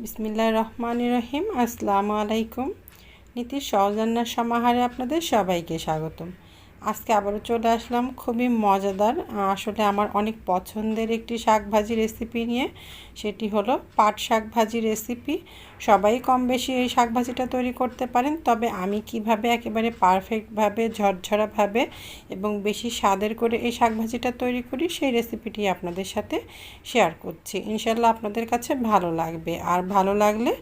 বিসমিল্লাহ রহমান রহিম। আসসালামু আলাইকুম। নীতির সহজান্নার সমাহারে আপনাদের সবাইকে স্বাগতম। আজকে আবারও চলে আসলাম খুবই মজাদার আসলে আমার অনেক পছন্দের একটি শাক ভাজি রেসিপি নিয়ে। সেটি হলো পাট শাক ভাজি রেসিপি সবাই কম বেশি এই শাক ভাজিটা তৈরি করতে পারেন, তবে আমি কীভাবে একেবারে পারফেক্টভাবে ঝরঝরাভাবে এবং বেশি স্বাদের করে এই শাক ভাজিটা তৈরি করি, সেই রেসিপিটি আপনাদের সাথে শেয়ার করছি। ইনশাল্লাহ আপনাদের কাছে ভালো লাগবে। আর ভালো লাগলে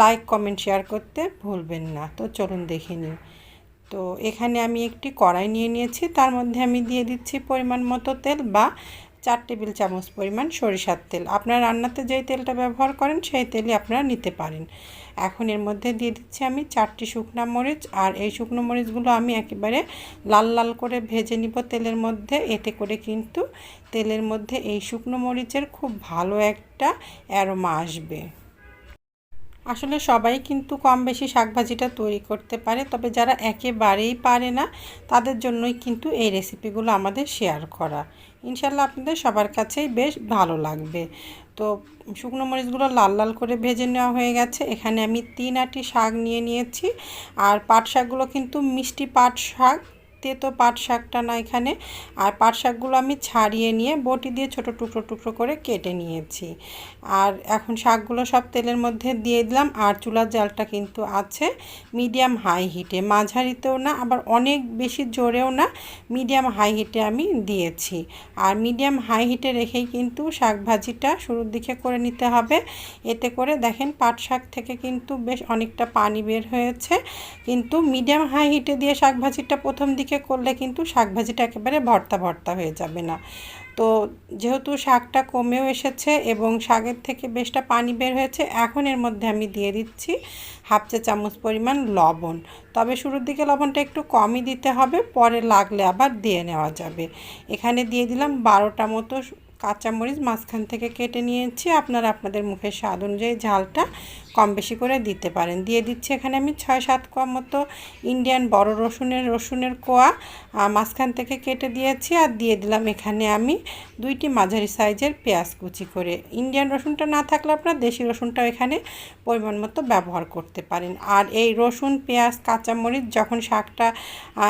লাইক কমেন্ট শেয়ার করতে ভুলবেন না। তো চলুন দেখে নিই। তো এখানে আমি একটি কড়াই নিয়ে নিয়েছি। তার মধ্যে আমি দিয়ে দিচ্ছি পরিমাণ মতো তেল বা চার টেবিল চামচ পরিমাণ সরিষার তেল। আপনার রান্নাতে যেই তেলটা ব্যবহার করেন, সেই তেলই আপনারা নিতে পারেন। এখন এর মধ্যে দিয়ে দিচ্ছি আমি চারটি শুকনো মরিচ, আর এই শুকনো মরিচগুলো আমি একেবারে লাল লাল করে ভেজে নিব তেলের মধ্যে। এতে করে কিন্তু তেলের মধ্যে এই শুকনো মরিচের খুব ভালো একটা অ্যারোমা আসবে। আসলে সবাই কিন্তু কম বেশি শাকভাজিটা তৈরি করতে পারে, তবে যারা একেবারেই পারে না, তাদের জন্যই কিন্তু এই রেসিপিগুলো আমাদের শেয়ার করা। ইনশাল্লাহ আপনাদের সবার কাছেই বেশ ভালো লাগবে। তো শুকনো মরিচগুলো লাল লাল করে ভেজে নেওয়া হয়ে গেছে। এখানে আমি তিন আটি শাক নিয়ে নিয়েছি। আর পাট শাকগুলো কিন্তু মিষ্টি পাট শাক। তেতো পাট শাকটা না এখানে। আর পাট শাকগুলো আমি ছাড়িয়ে নিয়ে বটি দিয়ে ছোট টুকরো টুকরো করে কেটে নিয়েছি। আর এখন শাকগুলো সব তেলের মধ্যে দিয়ে দিলাম। আর চুলার জালটা কিন্তু আছে মিডিয়াম হাই হিটে। মাঝারিতেও না, আবার অনেক বেশি জোরেও না মিডিয়াম হাই হিটে আমি দিয়েছি। আর মিডিয়াম হাই হিটে রেখেই কিন্তু শাক ভাজিটা শুরুর দিকে করে নিতে হবে। এতে করে দেখেন পাট শাক থেকে কিন্তু বেশ অনেকটা পানি বের হয়েছে। কিন্তু মিডিয়াম হাই হিটে দিয়ে শাক ভাজিটা প্রথম দিকে দিকে করলে কিন্তু শাক ভাজিটা একেবারে ভর্তা ভর্তা হয়ে যাবে না। তো যেহেতু শাকটা কমেও এসেছে এবং শাকের থেকে বেশটা পানি বের হয়েছে, এখন এর মধ্যে আমি দিয়ে দিচ্ছি হাফ চা চামচ পরিমাণ লবণ। তবে শুরুর দিকে লবণটা একটু কমই দিতে হবে, পরে লাগলে আবার দিয়ে নেওয়া যাবে। এখানে দিয়ে দিলাম বারোটা মতো কাঁচামরিচ মাঝখান থেকে কেটে নিয়েছি। আপনারা আপনাদের মুখের স্বাদ অনুযায়ী ঝালটা কম বেশি করে দিতে পারেন। দিয়ে দিচ্ছি এখানে আমি ছয় সাত কোয়া মতো ইন্ডিয়ান বড় রসুনের রসুনের কোয়া মাঝখান থেকে কেটে দিয়েছি আর দিয়ে দিলাম এখানে আমি দুইটি মাঝারি সাইজের পেঁয়াজ কুচি করে। ইন্ডিয়ান রসুনটা না থাকলে আপনারা দেশি রসুনটাও এখানে পরিমাণ মতো ব্যবহার করতে পারেন। আর এই রসুন, পেঁয়াজ, কাঁচামরিচ যখন শাকটা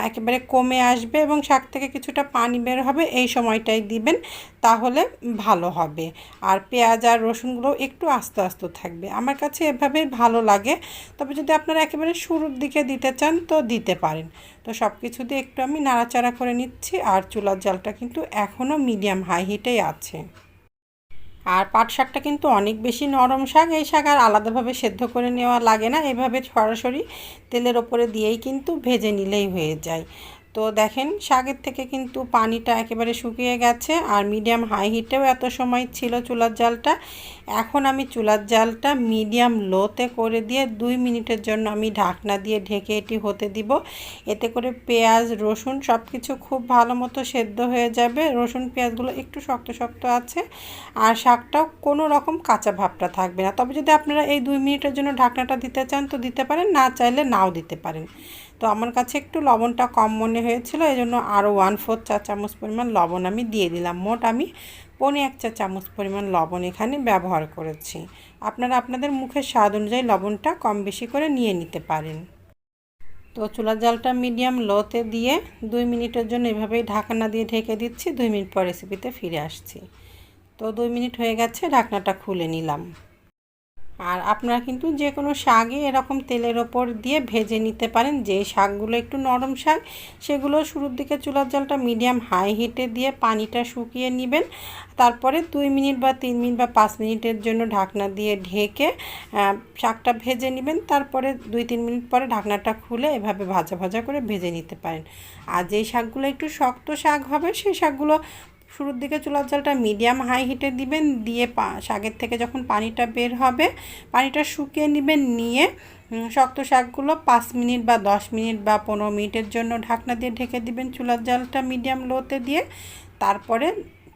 একেবারে কমে আসবে এবং শাক থেকে কিছুটা পানি বের হবে, এই সময়টাই দিবেন। তাহলে ভালো হবে। আর পেঁয়াজ আর রসুনগুলো একটু আস্তে আস্তে থাকবে। আমার কাছে এভাবেই ভালো লাগে। তবে যদি আপনারা একেবারে শুরুর দিকে দিতে চান, তো দিতে পারেন। তো সব কিছু দিয়ে একটু আমি নাড়াচাড়া করে নিচ্ছি। আর চুলার জালটা কিন্তু এখনও মিডিয়াম হাই হিটেই আছে। আর পাট শাকটা কিন্তু অনেক বেশি নরম শাক। এই শাক আর আলাদাভাবে সেদ্ধ করে নেওয়া লাগে না। এভাবে সরাসরি তেলের ওপরে দিয়েই কিন্তু ভেজে নিলেই হয়ে যায়। তো দেখেন, শাকের থেকে কিন্তু পানিটা একেবারে শুকিয়ে গেছে আর মিডিয়াম হাই হিটেও এত সময় ছিল চুলার জালটা। এখন আমি চুলার জালটা মিডিয়াম লোতে করে দিয়ে দুই মিনিটের জন্য আমি ঢাকনা দিয়ে ঢেকে এটি হতে দিব। এতে করে পেঁয়াজ, রসুন সব কিছু খুব ভালো মতো সেদ্ধ হয়ে যাবে। রসুন, পেঁয়াজগুলো একটু শক্ত শক্ত আছে আর শাকটাও কোনো রকম কাঁচা ভাবটা থাকবে না। তবে যদি আপনারা এই দুই মিনিটের জন্য ঢাকনাটা দিতে চান তো দিতে পারেন, না চাইলে নাও দিতে পারেন। তো আমার কাছে একটু লবণটা কম মনে হয়েছিল এই জন্য আরও ওয়ান ফোর্থ চা চামচ পরিমাণ লবণ আমি দিয়ে দিলাম। মোট আমি পনে এক চা চামচ পরিমাণ লবণ এখানে ব্যবহার করেছি। আপনারা আপনাদের মুখের স্বাদ অনুযায়ী লবণটা কম বেশি করে নিয়ে নিতে পারেন। তো চুলার জালটা মিডিয়াম লোতে দিয়ে দুই মিনিটের জন্য এভাবেই ঢাকনা দিয়ে ঢেকে দিচ্ছি। দুই মিনিট পর রেসিপিতে ফিরে আসছি। তো দুই মিনিট হয়ে গেছে, ঢাকনাটা খুলে নিলাম। আর আপনারা কিন্তু যে কোনো শাকই এরকম তেলের ওপর দিয়ে ভেজে নিতে পারেন। যে শাকগুলো একটু নরম শাক, সেগুলো শুরুর দিকে চুলার জলটা মিডিয়াম হাই হিটে দিয়ে পানিটা শুকিয়ে নেবেন। তারপরে দুই মিনিট বা তিন মিনিট বা পাঁচ মিনিটের জন্য ঢাকনা দিয়ে ঢেকে শাকটা ভেজে নেবেন। তারপরে দুই তিন মিনিট পরে ঢাকনাটা খুলে এভাবে ভাজা ভাজা করে ভেজে নিতে পারেন। আর যেই শাকগুলো একটু শক্ত শাক হবে, সেই শাকগুলো শুরুর দিকে চুলার জলটা মিডিয়াম হাই হিটে দিবেন, দিয়ে শাকের থেকে যখন পানিটা বের হবে, পানিটা শুকিয়ে নেবেন, নিয়ে শক্ত শাকগুলো পাঁচ মিনিট বা দশ মিনিট বা পনেরো মিনিটের জন্য ঢাকনা দিয়ে ঢেকে দিবেন চুলার জালটা মিডিয়াম লোতে দিয়ে। তারপরে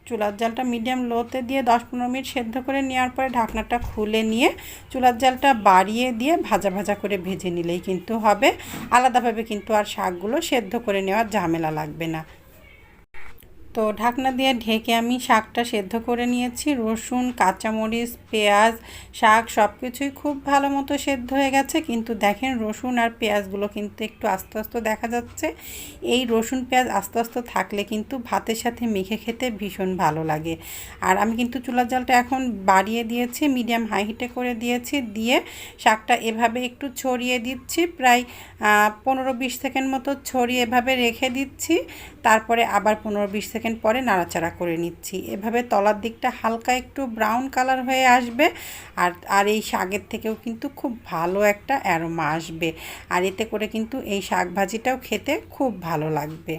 চুলার জালটা মিডিয়াম লোতে দিয়ে দশ পনেরো মিনিট সেদ্ধ করে নেওয়ার পরে ঢাকনাটা খুলে নিয়ে চুলার জালটা বাড়িয়ে দিয়ে ভাজা ভাজা করে ভেজে নিলেই কিন্তু হবে। আলাদাভাবে কিন্তু আর শাকগুলো সেদ্ধ করে নেওয়ার ঝামেলা লাগবে না। তো ঢাকনা দিয়ে ঢেকে আমি শাকটা সেদ্ধ করে নিয়েছি। রসুন, কাঁচামরিচ, পেঁয়াজ, শাক সব কিছুই খুব ভালো মতো সেদ্ধ হয়ে গেছে। কিন্তু দেখেন রসুন আর পেঁয়াজগুলো কিন্তু একটু আস্তে আস্তে দেখা যাচ্ছে। এই রসুন, পেঁয়াজ আস্তে আস্তে থাকলে কিন্তু ভাতের সাথে মেখে খেতে ভীষণ ভালো লাগে। আর আমি কিন্তু চুলার জলটা এখন বাড়িয়ে দিয়েছি, মিডিয়াম হাই হিটে করে দিয়েছি। দিয়ে শাকটা এভাবে একটু ছড়িয়ে দিচ্ছি, প্রায় পনেরো বিশ সেকেন্ড মতো ছড়িয়ে এভাবে রেখে দিচ্ছি। তারপরে আবার পনেরো বিশ পরে নাড়াচাড়া করে নিচ্ছি। এভাবে তলার দিকটা হালকা একটু ব্রাউন কালার হয়ে আসবে আর আর এই শাকের থেকেও কিন্তু খুব ভালো একটা অ্যারোমা আসবে। আর এতে করে কিন্তু এই শাক ভাজিটাও খেতে খুব ভালো লাগবে।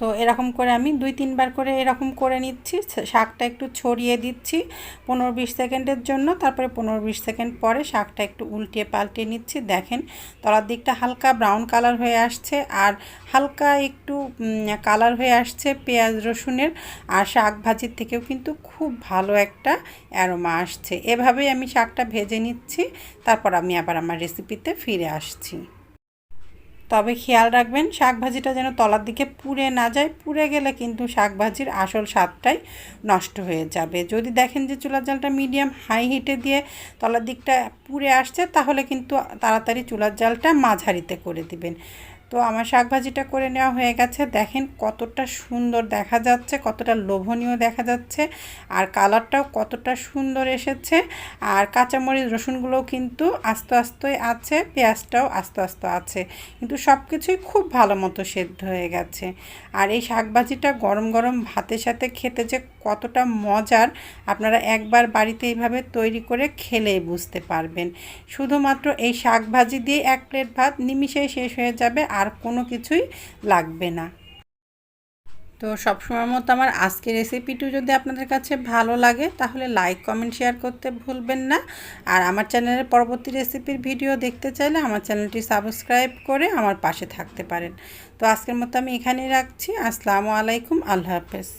তো এরকম করে আমি দুই, তিনবার করে এরকম করে নিচ্ছি। শাকটা একটু ছড়িয়ে দিচ্ছি পনেরো, বিশ সেকেন্ডের জন্য। তারপরে পনেরো, বিশ সেকেন্ড পরে শাকটা একটু উল্টিয়ে পাল্টিয়ে নিচ্ছি। দেখেন, তলার দিকটা হালকা ব্রাউন কালার হয়ে আসছে আর হালকা একটু কালার হয়ে আসছে পেঁয়াজ, রসুনের। আর শাক ভাজির থেকেও কিন্তু খুব ভালো একটা অ্যারোমা আসছে। এভাবেই আমি শাকটা ভেজে নিচ্ছি। তারপর আমি আবার আমার রেসিপিতে ফিরে আসছি। তবে খেয়াল রাখবেন শাক ভাজিটা যেন তলার দিকে পুড়ে না যায়। পুড়ে গেলে কিন্তু শাকভাজির আসল স্বাদটাই নষ্ট হয়ে যাবে। যদি দেখেন যে চুলার জালটা মিডিয়াম, হাই হিটে দিয়ে তলার দিকটা পুড়ে আসছে, তাহলে কিন্তু তাড়াতাড়ি চুলার জালটা মাঝারিতে করে দিবেন। তো আমার শাকভাজিটা করে নেওয়া হয়ে গেছে। দেখেন কতটা সুন্দর দেখা যাচ্ছে, কতটা লোভনীয় দেখা যাচ্ছে আর কালারটাও কতটা সুন্দর এসেছে। আর কাঁচামরিচ রসুনগুলোও কিন্তু আস্তে আস্তে আছে, পেঁয়াজটাও আস্তে আস্তে আছে। কিন্তু সব কিছুই খুব ভালো মতো সেদ্ধ হয়ে গেছে। আর এই শাকভাজিটা গরম গরম ভাতের সাথে খেতে যে কতটা মজার, আপনারা একবার বাড়িতে এইভাবে তৈরি করে খেলেই বুঝতে পারবেন। শুধুমাত্র এই শাকভাজি দিয়ে এক প্লেট ভাত নিমিশেই শেষ হয়ে যাবে। আর কোনো কিছুই লাগবে না। তো সবসময় মতো আমার আজকের রেসিপিটি যদি আপনাদের কাছে ভালো লাগে, তাহলে লাইক কমেন্ট শেয়ার করতে ভুলবেন না। আর আমার চ্যানেলের পরবর্তী রেসিপির ভিডিও দেখতে চাইলে আমার চ্যানেলটি সাবস্ক্রাইব করে আমার পাশে থাকতে পারেন। তো আজকের মতো আমি এখানেই রাখছি। আসসালামু আলাইকুম। আল্লাহ হাফেজ।